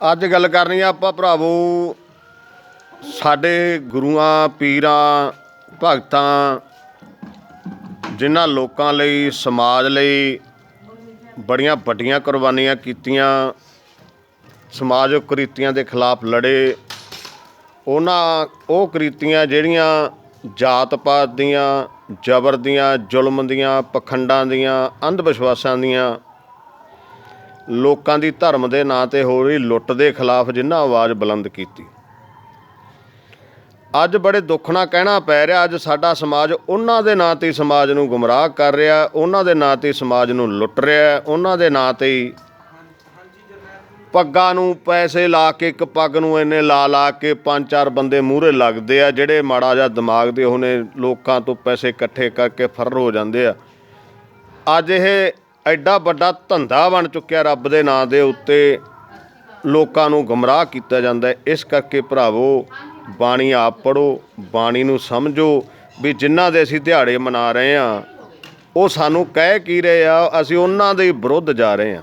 ਅੱਜ ਗੱਲ ਕਰਨੀ ਆ ਆਪਾਂ ਭਰਾਵੋ ਸਾਡੇ ਗੁਰੂਆਂ, ਪੀਰਾਂ, ਭਗਤਾਂ ਜਿਨ੍ਹਾਂ ਲੋਕਾਂ ਲਈ, ਸਮਾਜ ਲਈ ਬੜੀਆਂ ਵੱਡੀਆਂ ਕੁਰਬਾਨੀਆਂ ਕੀਤੀਆਂ ਸਮਾਜਿਕ ਕੁਰੀਤੀਆਂ ਦੇ ਖਿਲਾਫ ਲੜੇ। ਉਹਨਾਂ ਉਹ ਕੁਰੀਤੀਆਂ ਜਿਹੜੀਆਂ ਜਾਤ ਪਾਤ ਦੀਆਂ, ਜ਼ਬਰ ਦੀਆਂ, ਜ਼ੁਲਮ ਦੀਆਂ, ਪਖੰਡਾਂ ਦੀਆਂ, ਅੰਧ ਵਿਸ਼ਵਾਸਾਂ ਦੀਆਂ ਲੋਕਾਂ ਦੀ ਧਰਮ ਦੇ ਨਾਂ ਤੇ ਹੋ ਰਹੀ ਲੁੱਟ ਦੇ ਖਿਲਾਫ ਜਿੰਨਾ ਆਵਾਜ਼ ਬੁਲੰਦ ਕੀਤੀ। ਅੱਜ ਬੜੇ ਦੁੱਖ ਨਾਲ ਕਹਿਣਾ ਪੈ ਰਿਹਾ, ਅੱਜ ਸਾਡਾ ਸਮਾਜ ਉਹਨਾਂ ਦੇ ਨਾਂ ਤੇ ਸਮਾਜ ਨੂੰ ਗੁੰਮਰਾਹ ਕਰ ਰਿਹਾ, ਉਹਨਾਂ ਦੇ ਨਾਂ ਤੇ ਸਮਾਜ ਨੂੰ ਲੁੱਟ ਰਿਹਾ ਉਹਨਾਂ ਦੇ ਨਾਂ ਤੇ ਹੀ ਪੱਗਾਂ ਨੂੰ ਪੈਸੇ ਲਾ ਕੇ, ਇੱਕ ਪੱਗ ਨੂੰ ਇੰਨੇ ਲਾ ਲਾ ਕੇ ਪੰਜ ਚਾਰ ਬੰਦੇ ਮੂਹਰੇ ਲੱਗਦੇ ਆ, ਜਿਹੜੇ ਮਾੜਾ ਜਿਹਾ ਦਿਮਾਗ ਦੇ ਉਹਨੇ ਲੋਕਾਂ ਤੋਂ ਪੈਸੇ ਇਕੱਠੇ ਕਰਕੇ ਫਰਰ ਹੋ ਜਾਂਦੇ ਆ। ਅੱਜ ਇਹ ਐਡਾ ਵੱਡਾ ਧੰਦਾ ਬਣ ਚੁੱਕਿਆ ਰੱਬ ਦੇ ਨਾਂ ਦੇ ਉੱਤੇ। ਲੋਕਾਂ ਨੂੰ ਗਮਰਾਹ ਕੀਤਾ ਜਾਂਦਾ ਹੈ। ਇਸ ਕਰਕੇ ਭਰਾਵੋ, ਬਾਣੀ ਆਪ ਪੜੋ ਬਾਣੀ ਨੂੰ ਸਮਝੋ ਵੀ ਜਿਨ੍ਹਾਂ ਦੇ ਅਸੀਂ ਦਿਹਾੜੇ ਮਨਾ ਰਹੇ ਆ ਉਹ ਸਾਨੂੰ ਕਹਿ ਕੀ ਰਹੇ ਆ, ਅਸੀਂ ਉਹਨਾਂ ਦੇ ਵਿਰੁੱਧ ਜਾ ਰਹੇ ਆ